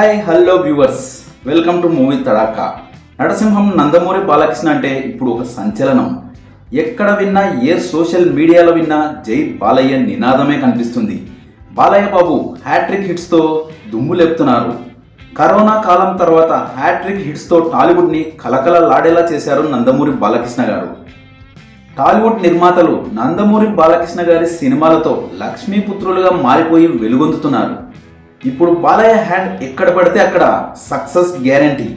Hi hello viewers welcome to movie Tadka Narasimham Nandamuri Balakrishna అంటే ఇప్పుడు ఒక సంచలనం. ఎక్కడ విన్నా ఏ సోషల్ మీడియాలో విన్నా జై బాలయ్య నినాదమే కనిపిస్తుంది. బాలయ్య బాబు హ్యాట్రిక్ హిట్స్తో దుమ్ము లేపుతున్నారు. కరోనా కాలం తర్వాత హ్యాట్రిక్ హిట్స్తో టాలీవుడ్ని కలకలలాడేలా చేశారు నందమూరి బాలకృష్ణ గారు. టాలీవుడ్ నిర్మాతలు నందమూరి బాలకృష్ణ గారి సినిమాలతో లక్ష్మీపుత్రులుగా మారిపోయి వెలుగొందుతున్నారు. ఇప్పుడు బాలయ్య హ్యాండ్ ఎక్కడ పడితే అక్కడ సక్సెస్ గ్యారంటీ.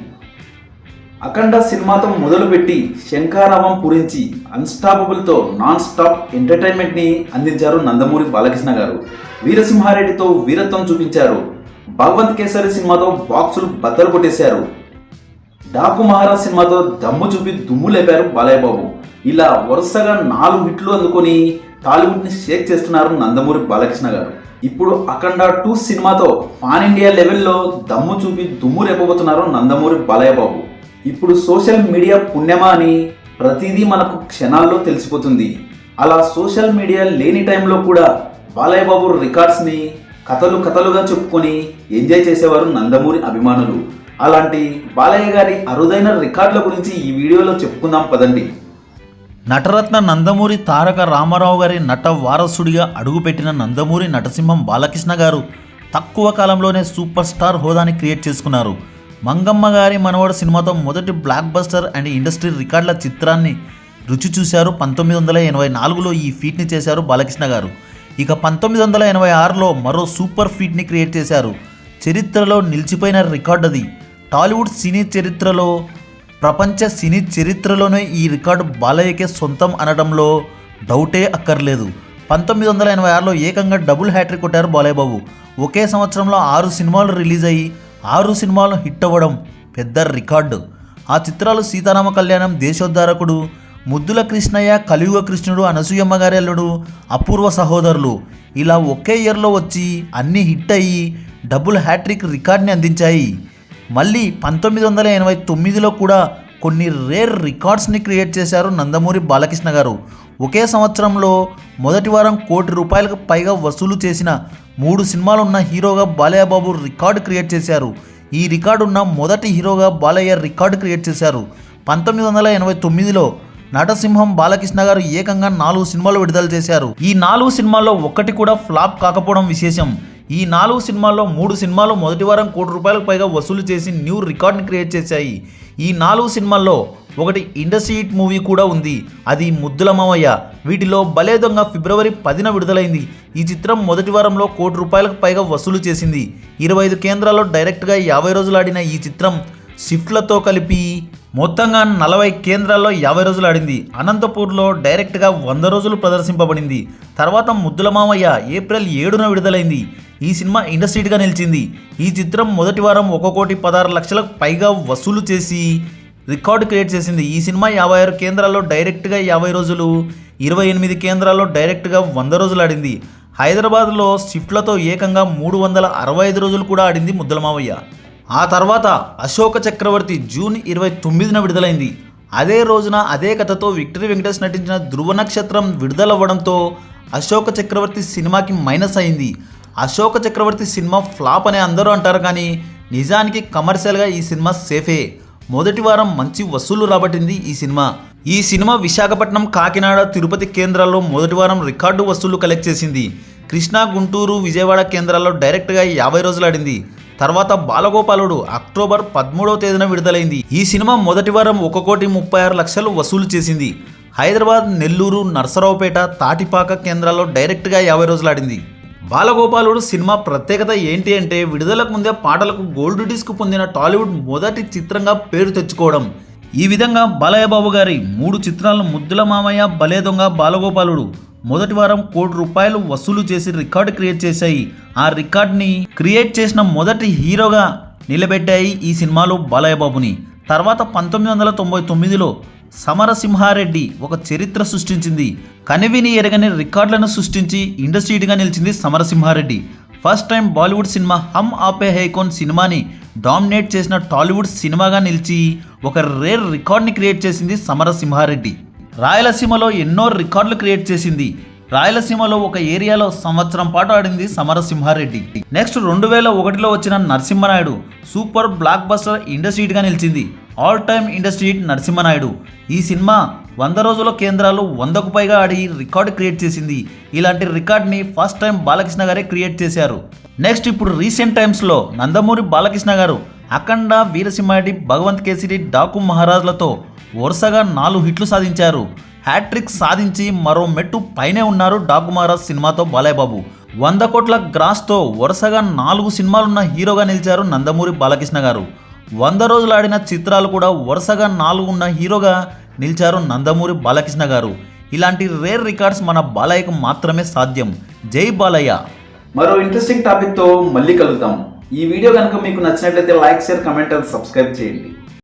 అఖండ సినిమాతో మొదలుపెట్టి శంకారావం పూరించి అన్స్టాపబుల్తో నాన్ స్టాప్ ఎంటర్టైన్మెంట్ని అందించారు నందమూరి బాలకృష్ణ గారు. వీరసింహారెడ్డితో వీరత్వం చూపించారు. భగవంత్ కేసరి సినిమాతో బాక్సులు బద్దలు కొట్టేశారు. డాకు మహారాజ్ సినిమాతో దమ్ము చూపి దుమ్ము లేపారు బాలయ్య బాబు. ఇలా వరుసగా నాలుగు హిట్లు అందుకొని టాలీవుడ్ని షేక్ చేస్తున్నారు నందమూరి బాలకృష్ణ గారు. ఇప్పుడు అఖండ టూ సినిమాతో పాన్ ఇండియా లెవెల్లో దమ్ము చూపి దుమ్ము రేపబోతున్నారు నందమూరి బాలయ్య బాబు ఇప్పుడు సోషల్ మీడియా పుణ్యమా అని ప్రతిదీ మనకు క్షణాల్లో తెలిసిపోతుంది. అలా సోషల్ మీడియా లేని టైంలో కూడా బాలయ్య బాబు రికార్డ్స్ని కథలు కథలుగా చెప్పుకొని ఎంజాయ్ చేసేవారు నందమూరి అభిమానులు. అలాంటి బాలయ్య గారి అరుదైన రికార్డుల గురించి ఈ వీడియోలో చెప్పుకుందాం పదండి. నటరత్న నందమూరి తారక రామారావు గారి నట వారసుడిగా అడుగుపెట్టిన నందమూరి నటసింహం బాలకృష్ణ గారు తక్కువ కాలంలోనే సూపర్ స్టార్ హోదాని క్రియేట్ చేసుకున్నారు. మంగమ్మ గారి మనవడు సినిమాతో మొదటి బ్లాక్ బస్టర్ అండ్ ఇండస్ట్రీ రికార్డుల చిత్రాన్ని రుచి చూశారు. పంతొమ్మిది వందల ఎనభై నాలుగులో ఈ ఫీట్ని చేశారు బాలకృష్ణ గారు. ఇక పంతొమ్మిది వందల ఎనభై ఆరులో మరో సూపర్ ఫీట్ని క్రియేట్ చేశారు. చరిత్రలో నిలిచిపోయిన రికార్డు అది. టాలీవుడ్ సినీ చరిత్రలో ప్రపంచ సినీ చరిత్రలోనే ఈ రికార్డు బాలయ్యకే సొంతం అనడంలో డౌటే అక్కర్లేదు. పంతొమ్మిది వందల ఎనభై ఆరులో ఏకంగా డబుల్ హ్యాట్రిక్ కొట్టారు బాలయ్య బాబు ఒకే సంవత్సరంలో ఆరు సినిమాలు రిలీజ్ అయ్యి ఆరు సినిమాలు హిట్ అవ్వడం పెద్ద రికార్డు. ఆ చిత్రాలు సీతారామ కళ్యాణం దేశోద్ధారకుడు ముద్దుల కృష్ణయ్య కలియుగ కృష్ణుడు అనసూయమ్మ గారి అల్లుడు అపూర్వ సహోదరులు. ఇలా ఒకే ఇయర్లో వచ్చి అన్ని హిట్ అయ్యి డబుల్ హ్యాట్రిక్ రికార్డ్ని అందించాయి. మళ్ళీ పంతొమ్మిది వందల ఎనభై తొమ్మిదిలో కూడా కొన్ని రేర్ రికార్డ్స్ని క్రియేట్ చేశారు నందమూరి బాలకృష్ణ గారు. ఒకే సంవత్సరంలో మొదటి వారం కోటి రూపాయలకు పైగా వసూలు చేసిన మూడు సినిమాలు ఉన్న హీరోగా బాలయ్య బాబు రికార్డు క్రియేట్ చేశారు. ఈ రికార్డు ఉన్న మొదటి హీరోగా బాలయ్య రికార్డు క్రియేట్ చేశారు. పంతొమ్మిది వందల ఎనభై తొమ్మిదిలో నటసింహం బాలకృష్ణ గారు ఏకంగా నాలుగు సినిమాలు విడుదల చేశారు. ఈ నాలుగు సినిమాల్లో ఒక్కటి కూడా ఫ్లాప్ కాకపోవడం విశేషం. ఈ నాలుగు సినిమాల్లో మూడు సినిమాలు మొదటి వారం కోటి రూపాయలకు పైగా వసూలు చేసి న్యూ రికార్డ్ని క్రియేట్ చేశాయి. ఈ నాలుగు సినిమాల్లో ఒకటి ఇండస్ట్రీ హిట్ మూవీ కూడా ఉంది. అది ముద్దుల మామయ్య వీటిలో భలే దొంగ ఫిబ్రవరి పదిన విడుదలైంది. ఈ చిత్రం మొదటి వారంలో కోటి రూపాయలకు పైగా వసూలు చేసింది. ఇరవై ఐదు కేంద్రాల్లో డైరెక్ట్గా యాభై రోజులు ఆడిన ఈ చిత్రం షిఫ్ట్లతో కలిపి మొత్తంగా నలభై కేంద్రాల్లో యాభై రోజులు ఆడింది. అనంతపూర్లో డైరెక్ట్గా వంద రోజులు ప్రదర్శింపబడింది. తర్వాత ముద్దుల మామయ్య ఏప్రిల్ ఏడున విడుదలైంది. ఈ సినిమా ఇండస్ట్రీగా నిలిచింది. ఈ చిత్రం మొదటి వారం ఒక కోటి పదహారు లక్షలకు పైగా వసూలు చేసి రికార్డు క్రియేట్ చేసింది. ఈ సినిమా యాభై ఆరు కేంద్రాల్లో డైరెక్ట్గా యాభై రోజులు ఇరవై ఎనిమిది కేంద్రాల్లో డైరెక్ట్గా వంద రోజులు ఆడింది. హైదరాబాద్లో షిఫ్ట్లతో ఏకంగా మూడు వందల అరవై ఐదు రోజులు కూడా ఆడింది ముద్దలమావయ్య ఆ తర్వాత అశోక చక్రవర్తి జూన్ ఇరవై తొమ్మిదిన విడుదలైంది. అదే రోజున అదే కథతో విక్టరీ వెంకటేష్ నటించిన ధృవ నక్షత్రం విడుదలవ్వడంతో అశోక చక్రవర్తి సినిమాకి మైనస్ అయింది. అశోక చక్రవర్తి సినిమా ఫ్లాప్ అని అందరూ అంటారు కానీ నిజానికి కమర్షియల్గా ఈ సినిమా సేఫే. మొదటి వారం మంచి వసూలు రాబట్టింది ఈ సినిమా. ఈ సినిమా విశాఖపట్నం కాకినాడ తిరుపతి కేంద్రాల్లో మొదటి వారం రికార్డు వసూలు కలెక్ట్ చేసింది. కృష్ణా గుంటూరు విజయవాడ కేంద్రాల్లో డైరెక్ట్గా యాభై రోజులు ఆడింది. తర్వాత బాలగోపాలుడు అక్టోబర్ పదమూడవ తేదీన విడుదలైంది. ఈ సినిమా మొదటి వారం ఒక కోటి ముప్పై ఆరు లక్షలు వసూలు చేసింది. హైదరాబాద్ నెల్లూరు నర్సరావుపేట తాటిపాక కేంద్రాల్లో డైరెక్ట్గా యాభై రోజులు ఆడింది. బాలగోపాలుడు సినిమా ప్రత్యేకత ఏంటి అంటే విడుదలకు ముందే పాటలకు గోల్డ్ డిస్క్ పొందిన టాలీవుడ్ మొదటి చిత్రంగా పేరు తెచ్చుకోవడం. ఈ విధంగా బాలయ్య బాబు గారి మూడు చిత్రాలను ముద్దుల మామయ్య బలే దొంగ బాలగోపాలుడు మొదటి వారం కోటి రూపాయలు వసూలు చేసి రికార్డు క్రియేట్ చేశాయి. ఆ రికార్డ్ని క్రియేట్ చేసిన మొదటి హీరోగా నిలబెట్టాయి ఈ సినిమాలో బాలయ్య బాబుని తర్వాత పంతొమ్మిది వందల తొంభై తొమ్మిదిలో సమరసింహారెడ్డి ఒక చరిత్ర సృష్టించింది. కనివిని ఎరగని రికార్డులను సృష్టించి ఇండస్ట్రీగా నిలిచింది Samarasimha Reddy. First time Bollywood cinema Hum Aapke Hain Koun సినిమాని డామినేట్ చేసిన టాలీవుడ్ సినిమాగా నిలిచి ఒక రేర్ రికార్డ్ని క్రియేట్ చేసింది సమరసింహారెడ్డి. రాయలసీమలో ఎన్నో రికార్డులు క్రియేట్ చేసింది. రాయలసీమలో ఒక ఏరియాలో సంవత్సరం పాటు ఆడింది సమరసింహారెడ్డి. నెక్స్ట్ రెండు వేల ఒకటిలో వచ్చిన నరసింహనాయుడు సూపర్ బ్లాక్ బస్టర్ ఇండస్ట్రీట్గా నిలిచింది. All time industry hit Narasimha Naidu. ఈ సినిమా వంద రోజుల కేంద్రాలు వందకు పైగా ఆడి రికార్డు క్రియేట్ చేసింది. ఇలాంటి రికార్డ్ని ఫస్ట్ టైం బాలకృష్ణ గారే క్రియేట్ చేశారు. నెక్స్ట్ ఇప్పుడు రీసెంట్ టైమ్స్లో నందమూరి బాలకృష్ణ గారు అఖండ వీరసింహారెడ్డి భగవంత్ కేసరి డాకు మహారాజులతో వరుసగా నాలుగు హిట్లు సాధించారు. హ్యాట్రిక్ సాధించి మరో మెట్టు పైనే ఉన్నారు డాకుమారాజ్ సినిమాతో బాలయ్యబాబు. వంద కోట్ల గ్రాస్తో వరుసగా నాలుగు సినిమాలున్న హీరోగా నిలిచారు నందమూరి బాలకృష్ణ గారు. వంద రోజులు ఆడిన చిత్రాలు కూడా వరుసగా నాలుగు ఉన్న హీరోగా నిలిచారు నందమూరి బాలకృష్ణ గారు. ఇలాంటి రేర్ రికార్డ్స్ మన బాలయ్యకు మాత్రమే సాధ్యం. జై బాలయ్య! మరో ఇంట్రెస్టింగ్ టాపిక్తో మళ్ళీ కలుద్దాం. ఈ వీడియో కనుక మీకు నచ్చినట్లయితే like share comment and subscribe చేయండి.